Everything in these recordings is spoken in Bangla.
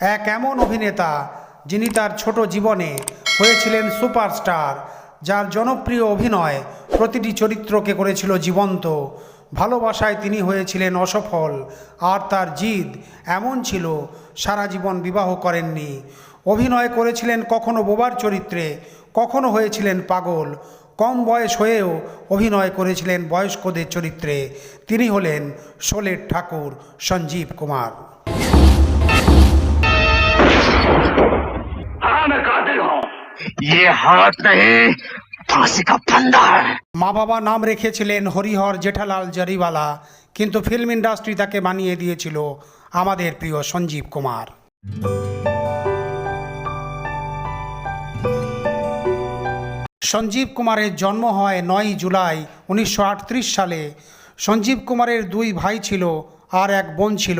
এক এমন অভিনেতা যিনি তার ছোট জীবনে হয়েছিলেন সুপারস্টার, যার জনপ্রিয় অভিনয় প্রতিটি চরিত্রকে করেছিল জীবন্ত। ভালোবাসায় তিনি হয়েছিলেন অসফল, আর তার জিদ এমন ছিল, সারা জীবন বিবাহ করেননি। অভিনয় করেছিলেন কখনো বোবার চরিত্রে, কখনো হয়েছিলেন পাগল। কম বয়স হয়েও অভিনয় করেছিলেন বয়স্কদের চরিত্রে। তিনি হলেন শোলের ঠাকুর, সঞ্জীব কুমার। ये हाथ नहीं फांसी का फंदा है মা বাবা নাম রেখেছিলেন হরিহর জেঠালাল জরিওয়ালা কিন্তু ফিল্ম ইন্ডাস্ট্রি তাকে বানিয়ে দিয়েছিল আমাদের প্রিয় সঞ্জীব কুমার সঞ্জীব কুমারের জন্ম হয় নয় জুলাই উনিশশো সালে সঞ্জীব কুমারের দুই ভাই ছিল আর এক বোন ছিল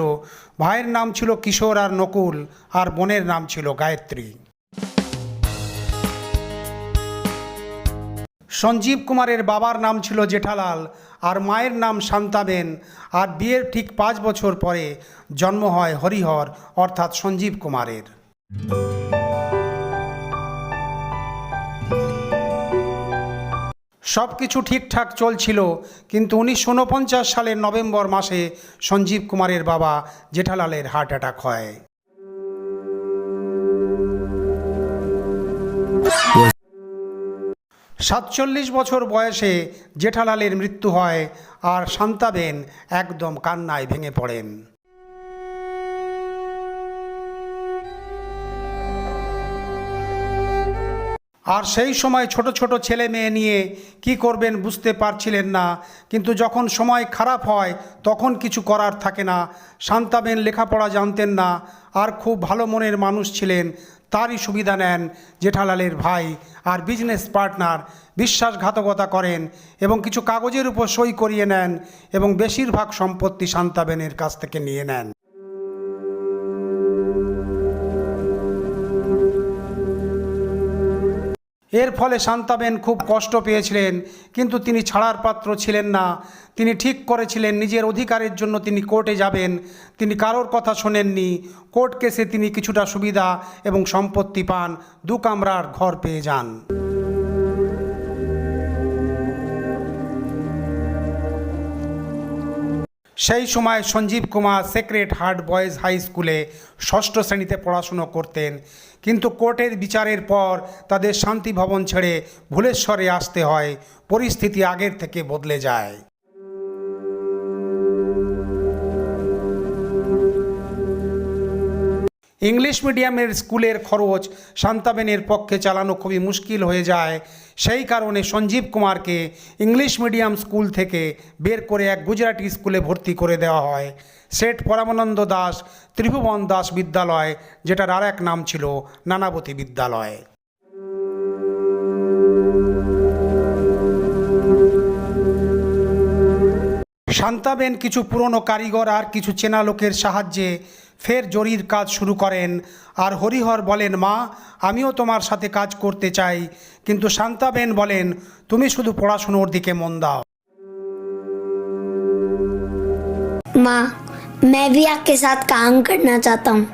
ভাইয়ের নাম ছিল কিশোর আর নকুল আর বোনের নাম ছিল গায়ত্রী সঞ্জীব কুমারের বাবার নাম ছিল জেঠালাল আর মায়ের নাম শান্তাবেন আর বিয়ের ঠিক পাঁচ বছর পরে জন্ম হয় হরিহর, অর্থাৎ সঞ্জীব কুমারের। সব কিছু ঠিকঠাক চলছিল, কিন্তু উনিশশো উনপঞ্চাশ সালের নভেম্বর মাসে সঞ্জীব কুমারের বাবা জেঠালালের হার্ট অ্যাটাক হয়। সাতচল্লিশ বছর বয়সে জেঠালালের মৃত্যু হয় আর শান্তাবেন একদম কান্নায় ভেঙে পড়েন। আর সেই সময় ছোট ছোট ছেলে মেয়ে নিয়ে কি করবেন বুঝতে পারছিলেন না, কিন্তু যখন সময় খারাপ হয় তখন কিছু করার থাকে না। শান্তাবেন লেখাপড়া জানতেন না, আর খুব ভালো মনের মানুষ ছিলেন তারই সুবিধা নেন জেঠালালের ভাই আর বিজনেস পার্টনার বিশ্বাসঘাতকতা করেন এবং কিছু কাগজের উপর সই করিয়ে নেন এবং বেশিরভাগ সম্পত্তি শান্তাবেনের কাছ থেকে নিয়ে নেন। এর ফলে শান্তাবেন খুব কষ্ট পেয়েছিলেন, কিন্তু তিনি ছাড়ার পাত্র ছিলেন না। তিনি ঠিক করেছিলেন, নিজের অধিকারের জন্য তিনি কোর্টে যাবেন। তিনি কারোর কথা শোনেননি। কোর্ট কেসে তিনি কিছুটা সুবিধা এবং সম্পত্তি পান। দু কামরার ঘর পেয়ে যান। সেই সময় Sanjeev Kumar Sacred Heart Boys High স্কুলে ষষ্ঠ শ্রেণীতে পড়াশুনো করতেন। কিন্তু কোর্টের বিচারের পর তাদের শান্তি ভবন ছেড়ে ভুলেশ্বরে আসতে হয়। পরিস্থিতি আগের থেকে বদলে যায়। ইংলিশ মিডিয়ামের স্কুলের খরচ শান্তাবেনের পক্ষে চালানো খুবই মুশকিল হয়ে যায়। সেই কারণে সঞ্জীব কুমারকে ইংলিশ মিডিয়াম স্কুল থেকে বের করে এক গুজরাটি স্কুলে ভর্তি করে দেওয়া হয়। সেট পরমানন্দ দাস, ত্রিভুবন দাস বিদ্যালয়, যেটার আর এক নাম ছিল নানাবতী বিদ্যালয়। শান্তাবেন কিছু পুরনো কারিগর আর কিছু চেনা লোকের সাহায্যে ফের জরির কাজ শুরু করেন আর হরিহর বলেন মা আমিও তোমার সাথে কাজ করতে চাই কিন্তু শান্তাবেন বলেন তুমি শুধু পড়াশুনোর দিকে মন দাও माँ मैं भी आपके साथ काम करना चाहता हूँ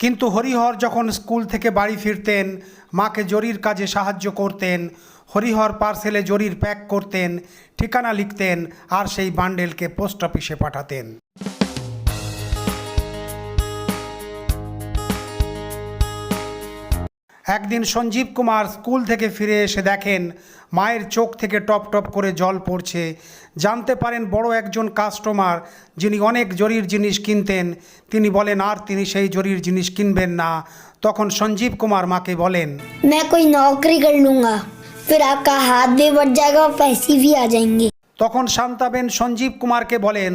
কিন্তু হরিহর যখন স্কুল থেকে বাড়ি ফিরতেন মাকে জরির কাজে সাহায্য করতেন হরিহর পার্সেলে জরির প্যাক করতেন ঠিকানা লিখতেন আর সেই বান্ডেলকে পোস্ট অফিসে পাঠাতেন একদিন সঞ্জীব কুমার স্কুল থেকে ফিরে এসে দেখেন মায়ের চোখ থেকে টপ টপ করে জল পড়ছে জানতে পারেন বড় একজন কাস্টমার যিনি অনেক জরির জিনিস কিনতেন তিনি বলেন আর তিনি সেই জরির জিনিস কিনবেন না তখন সঞ্জীব কুমার মাকে বলেন मैं कोई नौकरी कर लूँगा फिर आपका हाथ भी बढ़ जाएगा और पैसे भी आ जाएंगे তখন শান্তাবেন সঞ্জীব কুমারকে বলেন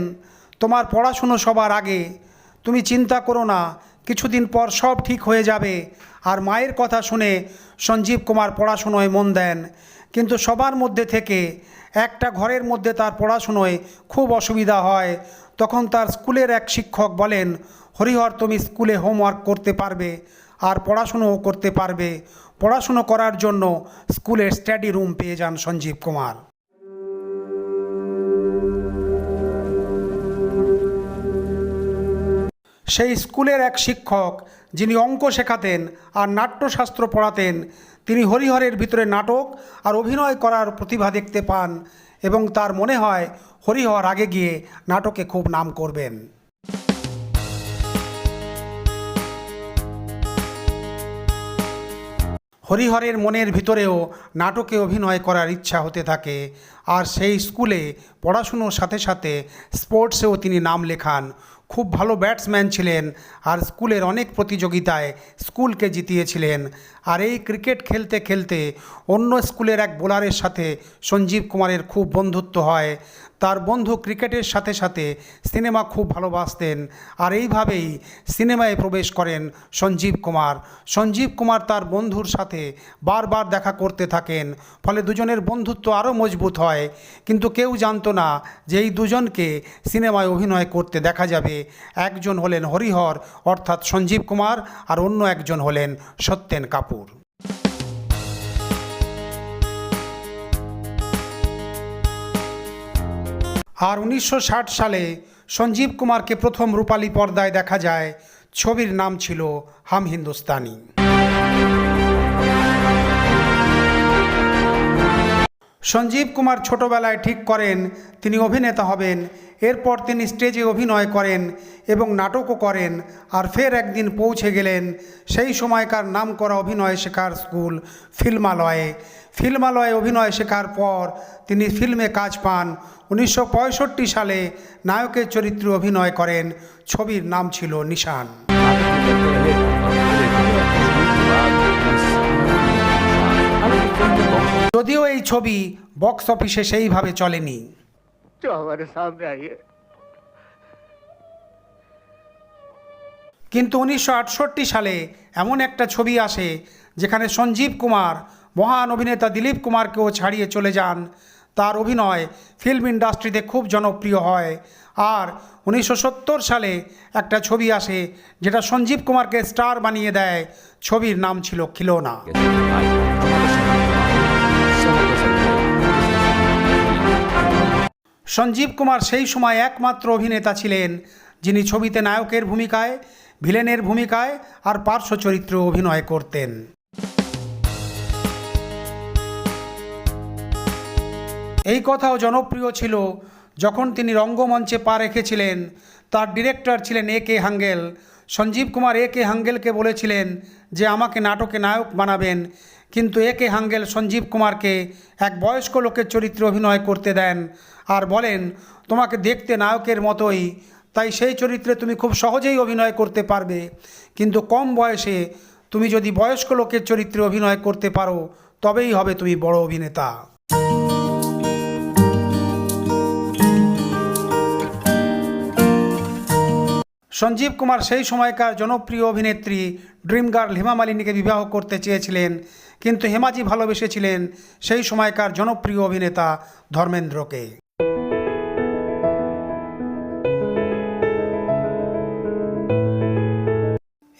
তোমার পড়াশুনো সবার আগে তুমি চিন্তা করো না কিছুদিন পর সব ঠিক হয়ে যাবে। আর মায়ের কথা শুনে সঞ্জীব কুমার পড়াশুনোয় মন দেন। কিন্তু সবার মধ্যে থেকে একটা ঘরের মধ্যে তার পড়াশুনোয় খুব অসুবিধা হয়। তখন তার স্কুলের এক শিক্ষক বলেন, হরিহর, তুমি স্কুলে হোমওয়ার্ক করতে পারবে আর পড়াশুনোও করতে পারবে। পড়াশুনো করার জন্য স্কুলের স্টাডি রুম পেয়ে যান সঞ্জীব কুমার। সেই স্কুলের এক শিক্ষক যিনি অঙ্ক শেখাতেন আর নাট্যশাস্ত্র পড়াতেন, তিনি হরিহরের ভিতরে নাটক আর অভিনয় করার প্রতিভা দেখতে পান এবং তার মনে হয় হরিহর আগে গিয়ে নাটকে খুব নাম করবেন। হরিহরের মনের ভিতরেও নাটকে অভিনয় করার ইচ্ছা হতে থাকে আর সেই স্কুলে পড়াশুনোর সাথে সাথে স্পোর্টসেও তিনি নাম লেখান। খুব ভালো ব্যাটসম্যান ছিলেন আর স্কুলের অনেক প্রতিযোগিতায় স্কুলকে জিতিয়েছিলেন। আর এই ক্রিকেট খেলতে খেলতে অন্য স্কুলের এক বোলারের সাথে সঞ্জীব কুমারের খুব বন্ধুত্ব হয়। তার বন্ধু ক্রিকেটের সাথে সাথে সিনেমা খুব ভালোবাসতেন। আর এইভাবেই সিনেমায় প্রবেশ করেন সঞ্জীব কুমার। সঞ্জীব কুমার তার বন্ধুর সাথে বারবার দেখা করতে থাকেন, ফলে দুজনের বন্ধুত্ব আরও মজবুত হয়। কিন্তু কেউ জানতো না যে এই দুজনকে সিনেমায় অভিনয় করতে দেখা যাবে। একজন হলেন হরিহর, অর্থাৎ সঞ্জীব কুমার, আর অন্য একজন হলেন সত্যেন কাপুর। আর উনিশশো ষাট সালে সঞ্জীব কুমারকে প্রথম রূপালী পর্দায় দেখা যায়। ছবির নাম ছিল হাম হিন্দুস্তানি। সঞ্জীব কুমার ছোটবেলায় ঠিক করেন, তিনি অভিনেতা হবেন, এরপর তিনি স্টেজে অভিনয় করেন এবং নাটকও করেন আর ফের একদিন পৌঁছে গেলেন সেই সময়কার নাম করা অভিনয় শেখার স্কুল ফিল্মালয়ে। ফিল্মালয়ে অভিনয় শেখার পর তিনি ফিল্মে কাজ পান। উনিশশো পঁয়ষট্টি সালে নায়কের চরিত্রে অভিনয় করেন। ছবির নাম ছিল নিশান। যদিও এই ছবি বক্স অফিসে সেইভাবে চলেনি। কিন্তু উনিশশো আটষট্টি সালে এমন একটা ছবি আসে যেখানে সঞ্জীব কুমার মহান অভিনেতা দিলীপ কুমারকেও ছাড়িয়ে চলে যান। তার অভিনয় ফিল্ম ইন্ডাস্ট্রিতে খুব জনপ্রিয় হয়। আর উনিশশো সত্তর সালে একটা ছবি আসে, যেটা সঞ্জীব কুমারকে স্টার বানিয়ে দেয়। ছবির নাম ছিল খিলোনা। সঞ্জীব কুমার সেই সময় একমাত্র অভিনেতা ছিলেন, যিনি ছবিতে নায়কের ভূমিকায়, ভিলেনের ভূমিকায় আর পার্শ্ব চরিত্রে অভিনয় করতেন। এই কথাও জনপ্রিয় ছিল যখন তিনি রঙ্গমঞ্চে পা রেখেছিলেন। তার ডিরেক্টর ছিলেন এ কে হাঙ্গেল। সঞ্জীব কুমার এ কে হাঙ্গেলকে বলেছিলেন যে, আমাকে নাটকে নায়ক বানাবেন। কিন্তু এ কে হাঙ্গেল সঞ্জীব কুমারকে এক বয়স্ক লোকের চরিত্রে অভিনয় করতে দেন আর বলেন, তোমাকে দেখতে নায়কের মতোই, তাই সেই চরিত্রে তুমি খুব সহজেই অভিনয় করতে পারবে। কিন্তু কম বয়সে তুমি যদি বয়স্ক লোকের চরিত্রে অভিনয় করতে পারো, তবেই হবে তুমি বড় অভিনেতা। সঞ্জীব কুমার সেই সময়কার জনপ্রিয় অভিনেত্রী ড্রিম গার্ল হেমা মালিনীকে বিবাহ করতে চেয়েছিলেন কিন্তু হেমাজি ভালোবেসেছিলেন সেই সময়কার জনপ্রিয় অভিনেতা ধর্মেন্দ্রকে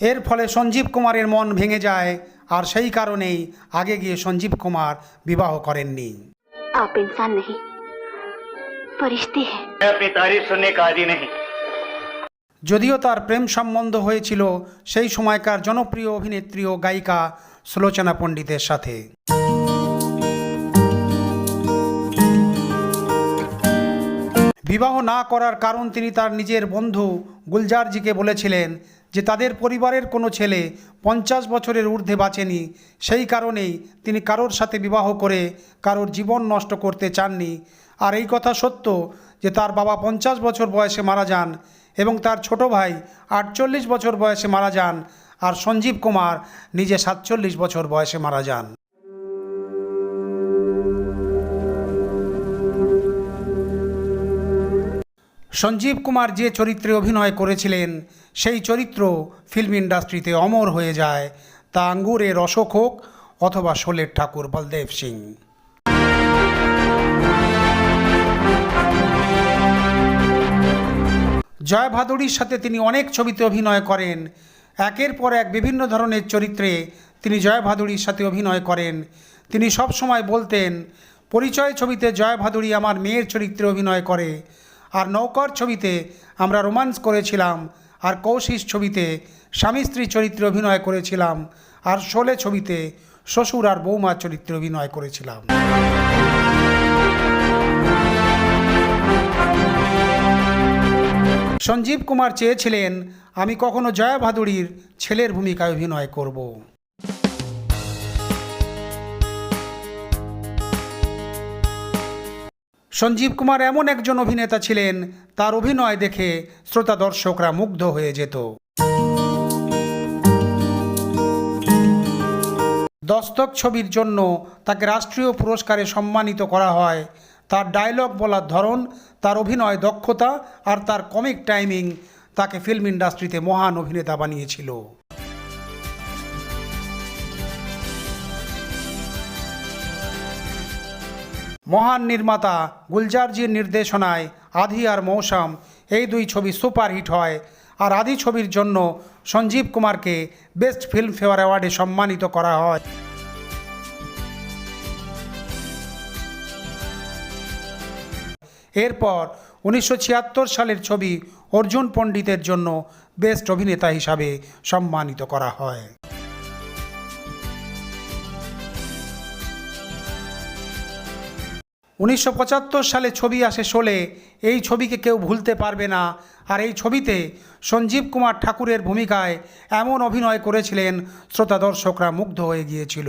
এর ফলে সঞ্জীব কুমারের মন ভেঙে যায় আর সেই কারণেই আগে গিয়ে সঞ্জীব কুমার বিবাহ করেননি आप इंसान नहीं फरिश्ते हैं मैं अपनी तारीफ सुनने का आदि नहीं যদিও তার প্রেম সম্বন্ধ হয়েছিল সেই সময়কার জনপ্রিয় অভিনেত্রী ও গায়িকা সুলোচনা পণ্ডিতের সাথে। বিবাহ না করার কারণ তিনি তার নিজের বন্ধু গুলজারজিকে বলেছিলেন যে তাদের পরিবারের কোনো ছেলে পঞ্চাশ বছরের ঊর্ধ্বে বাঁচেনি, সেই কারণেই তিনি কারোর সাথে বিবাহ করে কারোর জীবন নষ্ট করতে চাননি। আর এই কথা সত্য যে তার বাবা পঞ্চাশ বছর বয়সে মারা যান এবং তার ছোট ভাই আটচল্লিশ বছর বয়সে মারা যান আর সঞ্জীব কুমার নিজে সাতচল্লিশ বছর বয়সে মারা যান। সঞ্জীব কুমার যে চরিত্রে অভিনয় করেছিলেন, সেই চরিত্র ফিল্ম ইন্ডাস্ট্রিতে অমর হয়ে যায়। তা আঙ্গুরের অশোক হোক অথবা শোলের ঠাকুর বলদেব সিং। জয় ভাদুড়ির সাথে তিনি অনেক ছবিতে অভিনয় করেন। একের পর এক বিভিন্ন ধরনের চরিত্রে তিনি জয় ভাদুড়ির সাথে অভিনয় করেন। তিনি সব সময় বলতেন, পরিচয় ছবিতে জয় ভাদুড়ি আমার মেয়ের চরিত্রে অভিনয় করে। আর নৌকর ছবিতে আমরা রোমান্স করেছিলাম, আর কৌশিস ছবিতে স্বামী স্ত্রী চরিত্রে অভিনয় করেছিলাম, আর শোলে ছবিতে শ্বশুর আর বৌমা চরিত্রে অভিনয় করেছিলাম। সঞ্জীব কুমার চেয়েছিলেন, আমি কখনো জয়া ভাদুড়ির ছেলের ভূমিকায় অভিনয় করব। সঞ্জীব কুমার এমন একজন অভিনেতা ছিলেন, তার অভিনয় দেখে শ্রোতা দর্শকরা মুগ্ধ হয়ে যেত। দস্তক ছবির জন্য তাকে রাষ্ট্রীয় পুরস্কারে সম্মানিত করা হয়। তার ডায়লগ বলার ধরন তার অভিনয় দক্ষতা আর তার কমিক টাইমিং তাকে ফিল্ম ইন্ডাস্ট্রিতে মহান অভিনেতা বানিয়েছিল। মহান নির্মাতা গুলজারজির নির্দেশনায় আধি আর মৌসাম এই দুই ছবি সুপারহিট হয় আর আদি ছবির জন্য সঞ্জীব কুমারকে বেস্ট ফিল্মফেয়ার অ্যাওয়ার্ডে সম্মানিত করা হয়। এরপর উনিশশো ছিয়াত্তর সালের ছবি অর্জুন পণ্ডিতের জন্য বেস্ট অভিনেতা হিসাবে সম্মানিত করা হয়। উনিশশো পঁচাত্তর সালে ছবি আসে শোলে, এই ছবিকে কেউ ভুলতে পারবে না। আর এই ছবিতে সঞ্জীব কুমার ঠাকুরের ভূমিকায় এমন অভিনয় করেছিলেন, শ্রোতা দর্শকরা মুগ্ধ হয়ে গিয়েছিল।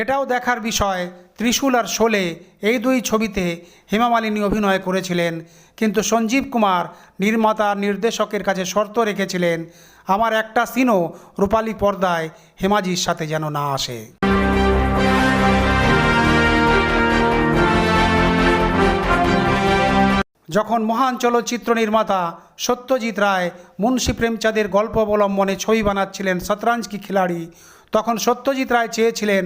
এটাও দেখার বিষয়, ত্রিশূল আর শোলে এই দুই ছবিতে হেমা মালিনী অভিনয় করেছিলেন। কিন্তু সঞ্জীব কুমার নির্মাতা নির্দেশকের কাছে শর্ত রেখেছিলেন, আমার একটা সিনও রূপালী পর্দায় হেমাজির সাথে যেন না আসে। যখন মহান চলচ্চিত্র নির্মাতা সত্যজিৎ রায়, মুন্সী প্রেমচাঁদের গল্প অবলম্বনে ছবি বানাচ্ছিলেন শতরঞ্জ কি খিলাড়ি তখন সত্যজিৎ রায় চেয়েছিলেন,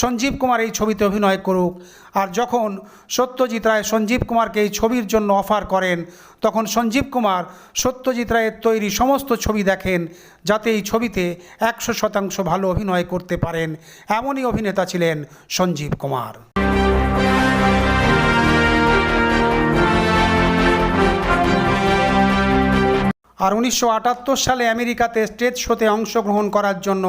সঞ্জীব কুমার এই ছবিতে অভিনয় করুক। আর যখন সত্যজিৎ রায় সঞ্জীব কুমারকে এই ছবির জন্য অফার করেন, তখন সঞ্জীব কুমার সত্যজিৎ রায়ের তৈরি সমস্ত ছবি দেখেন, যাতে এই ছবিতে একশো শতাংশ ভালো অভিনয় করতে পারেন। এমনই অভিনেতা ছিলেন সঞ্জীব কুমার। আর উনিশশো আটাত্তর সালে আমেরিকাতে স্টেজ শোতে অংশগ্রহণ করার জন্য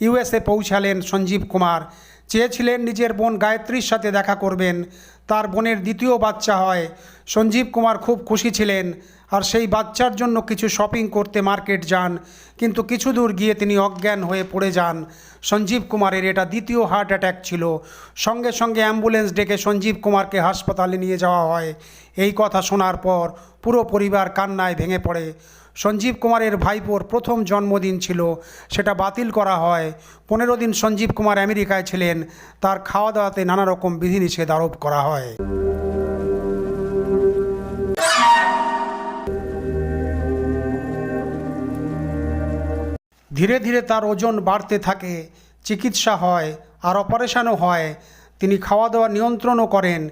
ইউএসএ পৌঁছালেন সঞ্জীব কুমার। চেয়েছিলেন নিজের বোন গায়ত্রীর সাথে দেখা করবেন। তার বোনের দ্বিতীয় বাচ্চা হয়। সঞ্জীব কুমার খুব খুশি ছিলেন আর সেই বাচ্চার জন্য কিছু শপিং করতে মার্কেট যান। কিন্তু কিছু দূর গিয়ে তিনি অজ্ঞান হয়ে পড়ে যান। সঞ্জীব কুমারের এটা দ্বিতীয় হার্ট অ্যাটাক ছিল। সঙ্গে সঙ্গে অ্যাম্বুলেন্স ডেকে সঞ্জীব কুমারকে হাসপাতালে নিয়ে যাওয়া হয়। এই কথা শোনার পর পুরো পরিবার কান্নায় ভেঙে পড়ে। সঞ্জীব কুমারের ভাইপোর প্রথম জন্মদিন ছিল। সেটা বাতিল করা হয়। পনেরো দিন সঞ্জীব কুমার আমেরিকায় ছিলেন। তার খাওয়া দাওয়াতে নানা রকম বিধিনিষেধ আরোপ করা হয়। ধীরে ধীরে তার ওজন বাড়তে থাকে। চিকিৎসা হয় আর অপারেশনও হয়। তিনি খাওয়া দাওয়া নিয়ন্ত্রণও করেন।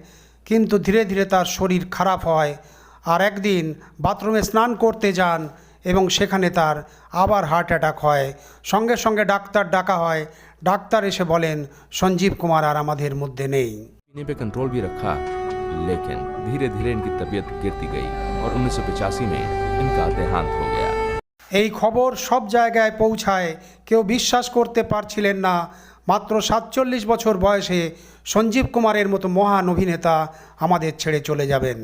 কিন্তু ধীরে ধীরে তার শরীর খারাপ হয়। আর একদিন বাথরুমে স্নান করতে যান এবং সেখানে তার আবার হার্ট অ্যাটাক হয় সঙ্গে সঙ্গে ডাক্তার ডাকা হয় ডাক্তার এসে বলেন সঞ্জীব কুমার আর আমাদের মধ্যে নেই पीने पे कंट्रोल भी रखा लेकिन धीरे धीरे इनकी तबीयत गिरती गई और उन्नीस में इनका देहांत हो गया এই খবর সব জায়গায় পৌঁছায় কেউ বিশ্বাস করতে পারছিলেন না মাত্র সাতচল্লিশ বছর বয়সে সঞ্জীব কুমারের মতো মহান অভিনেতা আমাদের ছেড়ে চলে যাবেন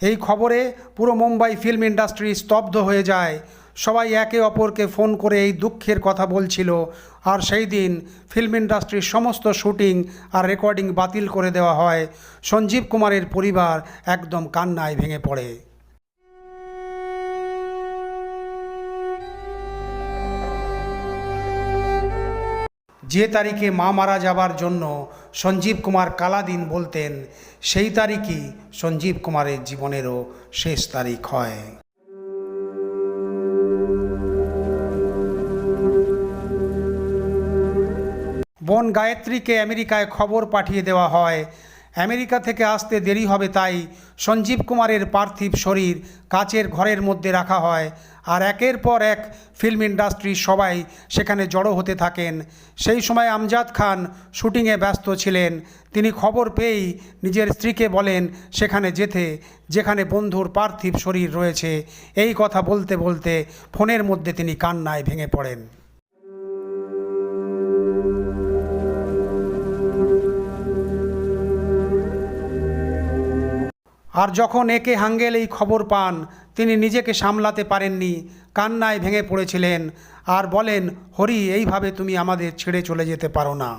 এই খবরে পুরো মুম্বাই ফিল্ম ইন্ডাস্ট্রি স্তব্ধ হয়ে যায়। সবাই একে অপরকে ফোন করে এই দুঃখের কথা বলছিল। আর সেই দিন ফিল্ম ইন্ডাস্ট্রির সমস্ত শুটিং আর রেকর্ডিং বাতিল করে দেওয়া হয়। সঞ্জীব কুমারের পরিবার একদম কান্নায় ভেঙে পড়ে। যে তারিখে মা মারা যাবার জন্য সঞ্জীব কুমার কালাদিন বলতেন, সেই তারিখই সঞ্জীব কুমারের জীবনেরও শেষ তারিখ হয়। বোন গায়ত্রীকে আমেরিকায় খবর পাঠিয়ে দেওয়া হয় আমেরিকা থেকে আসতে দেরি হবে তাই সঞ্জীব কুমারের পার্থিব শরীর কাচের ঘরের মধ্যে রাখা হয় আর একের পর এক ফিল্ম ইন্ডাস্ট্রির সবাই সেখানে জড়ো হতে থাকেন। সেই সময় আমজাদ খান শুটিংয়ে ব্যস্ত ছিলেন। তিনি খবর পেয়েই নিজের স্ত্রীকে বলেন, সেখানে যেতে, যেখানে বন্ধুর পার্থিব শরীর রয়েছে। এই কথা বলতে বলতে ফোনের মধ্যে তিনি কান্নায় ভেঙে পড়েন। আর যখন একে হাঙ্গেল এই খবর পান, তিনি নিজেকে সামলাতে পারেননি, কান্নায় ভেঙে পড়েছিলেন। আর বলেন, হরি, এইভাবে তুমি আমাদের ছেড়ে চলে যেতে পারো না।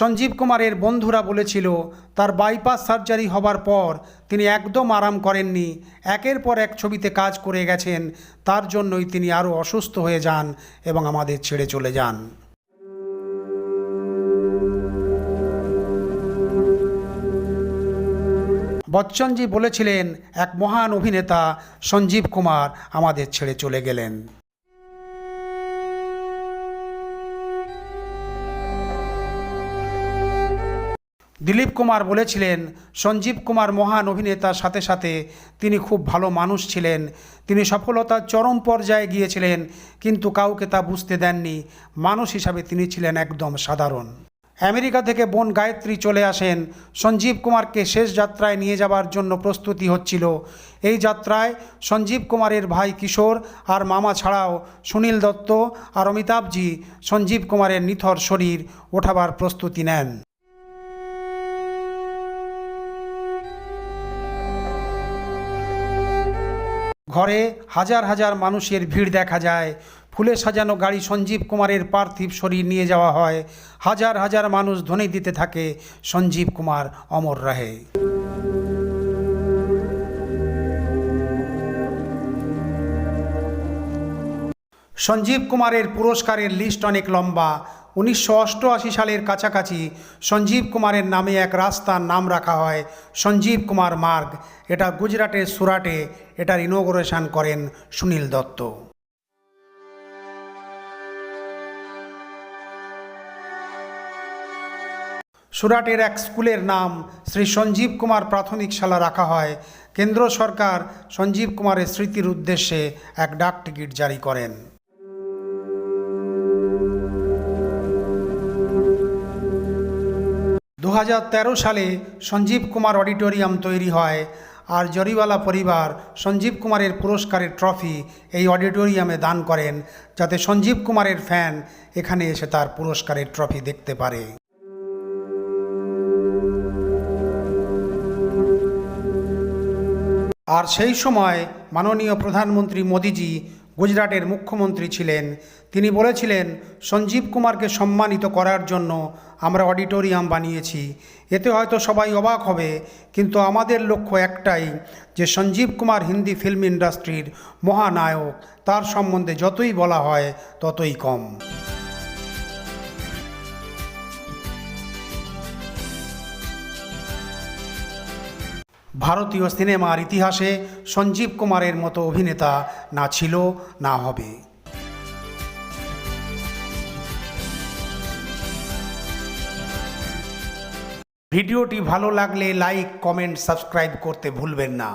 সঞ্জীব কুমারের বন্ধুরা বলেছিল, তার বাইপাস সার্জারি হবার পর তিনি একদম আরাম করেননি। একের পর এক ছবিতে কাজ করে গেছেন। তার জন্যই তিনি আরও অসুস্থ হয়ে যান এবং আমাদের ছেড়ে চলে যান। বচ্চনজি বলেছিলেন, এক মহান অভিনেতা সঞ্জীব কুমার আমাদের ছেড়ে চলে গেলেন। দিলীপ কুমার বলেছিলেন, সঞ্জীব কুমার মহান অভিনেতার সাথে সাথে তিনি খুব ভালো মানুষ ছিলেন। তিনি সফলতার চরম পর্যায়ে গিয়েছিলেন, কিন্তু কাউকে তা বুঝতে দেননি। মানুষ হিসাবে তিনি ছিলেন একদম সাধারণ। আমেরিকা থেকে বোন গায়ত্রী চলে আসেন। সঞ্জীব কুমারকে শেষ যাত্রায় নিয়ে যাবার জন্য প্রস্তুতি হচ্ছিল। এই যাত্রায় সঞ্জীব কুমারের ভাই কিশোর আর মামা ছাড়াও সুনীল দত্ত আর অমিতাভজি সঞ্জীব কুমারের নিথর শরীর ওঠাবার প্রস্তুতি নেন। ঘরে হাজার হাজার মানুষের ভিড় দেখা যায়। ফুলে সাজানো গাড়ি সঞ্জীব কুমারের পার্থিব শরীর নিয়ে যাওয়া হয়। হাজার হাজার মানুষ ধ্বনি দিতে থাকে সঞ্জীব কুমার অমর রাহে। সঞ্জীব কুমারের পুরস্কারের লিস্ট অনেক লম্বা। উনিশশো অষ্টআশি সালের কাছাকাছি সঞ্জীব কুমারের নামে এক রাস্তার নাম রাখা হয় সঞ্জীব কুমার মার্গ। এটা গুজরাটের সুরাটে এটার ইনোগ্রেশন করেন সুনীল দত্ত। সুরাটের এক স্কুলের নাম শ্রী সঞ্জীব কুমার প্রাথমিক শালা রাখা হয়। কেন্দ্র সরকার সঞ্জীব কুমারের স্মৃতির উদ্দেশ্যে এক ডাক টিকিট জারি করেন। দু হাজার তেরো সালে সঞ্জীব কুমার অডিটোরিয়াম তৈরি হয় আর জরিওয়ালা পরিবার সঞ্জীব কুমারের পুরস্কারের ট্রফি এই অডিটোরিয়ামে দান করেন, যাতে সঞ্জীব কুমারের ফ্যান এখানে এসে তার পুরস্কারের ট্রফি দেখতে পারে। আর সেই সময় মাননীয় প্রধানমন্ত্রী মোদিজি গুজরাটের মুখ্যমন্ত্রী ছিলেন। তিনি বলেছিলেন, সঞ্জীব কুমারকে সম্মানিত করার জন্য আমরা অডিটোরিয়াম বানিয়েছি। এতে হয়তো সবাই অবাক হবে, কিন্তু আমাদের লক্ষ্য একটাই যে সঞ্জীব কুমার হিন্দি ফিল্ম ইন্ডাস্ট্রির মহানায়ক। তার সম্বন্ধে যতই বলা হয়, ততই কম। ভারতীয় সিনেমার ইতিহাসে সঞ্জীব কুমারের মতো অভিনেতা না ছিল, না হবে। ভিডিওটি ভালো লাগলে লাইক, কমেন্ট, সাবস্ক্রাইব করতে ভুলবেন না।